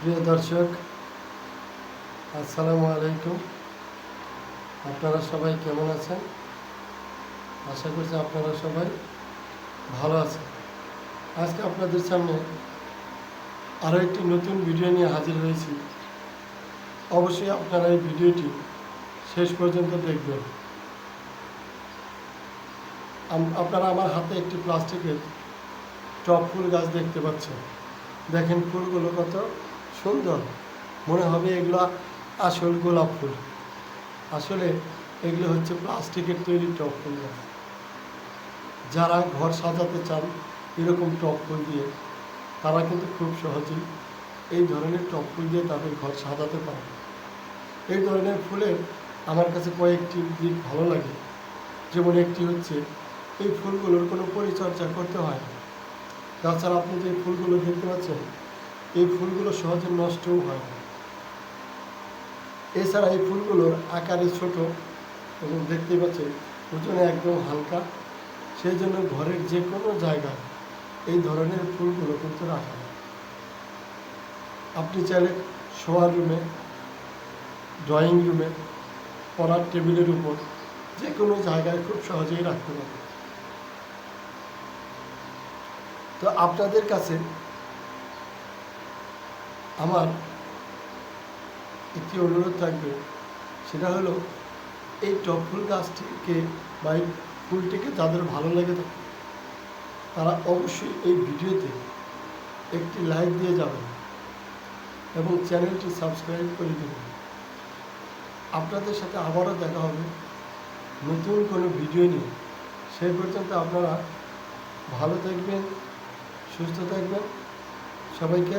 প্রিয় দর্শক, আসসালামু আলাইকুম। আপনারা সবাই কেমন আছেন? আশা করছি আপনারা সবাই ভালো আছেন। আজকে আপনাদের সামনে আরও একটি নতুন ভিডিও নিয়ে হাজির হয়েছি। অবশ্যই আপনারা এই ভিডিওটি শেষ পর্যন্ত দেখবেন। আপনারা আমার হাতে একটি প্লাস্টিকের টপ ফুল গাছ দেখতে পাচ্ছেন। দেখেন ফুলগুলো কত সুন্দর। মনে হবে এগুলো আসল গোলাপ ফুল। আসলে এগুলো হচ্ছে প্লাস্টিকের তৈরি টপ ফুল যারা ঘর সাজাতে চান এরকম টপ ফুল দিয়ে, তারা কিন্তু খুব সহজেই এই ধরনের টপ ফুল দিয়ে তাদের ঘর সাজাতে পারে। এই ধরনের ফুলের আমার কাছে কয়েকটি দিক ভালো লাগে। যেমন একটি হচ্ছে, এই ফুলগুলোর কোনো পরিচর্যা করতে হয় তাছাড়া আপনি যে ফুলগুলো দেখতে পাচ্ছেন এই ফুলগুলো সহজে নষ্টও হয় না। এছাড়া এই ফুলগুলোর আকারে ছোট এবং দেখতে পাচ্ছেন ওজনে একদম হালকা। সেই জন্য ঘরের যে কোনো জায়গায় এই ধরনের ফুলগুলো কিন্তু রাখা আপনি চাইলে শোয়ার রুমে, ড্রয়িং রুমে, পড়ার টেবিলের উপর যে কোনো জায়গায় খুব সহজেই রাখতে পারবেন তো আপনাদের কাছে আমার একটি অনুরোধ থাকবে, সেটা হলো এই টপ ফুল গাছটিকে বা এই ফুলটিকে যাদের ভালো লাগে থাকে তারা অবশ্যই এই ভিডিওতে একটি লাইক দিয়ে যাবেন এবং চ্যানেলটি সাবস্ক্রাইব করে দেবেন। আপনাদের সাথে আবারও দেখা হবে নতুন কোনো ভিডিও নিয়ে। সেই পর্যন্ত আপনারা ভালো থাকবেন, সুস্থ থাকবেন। সবাইকে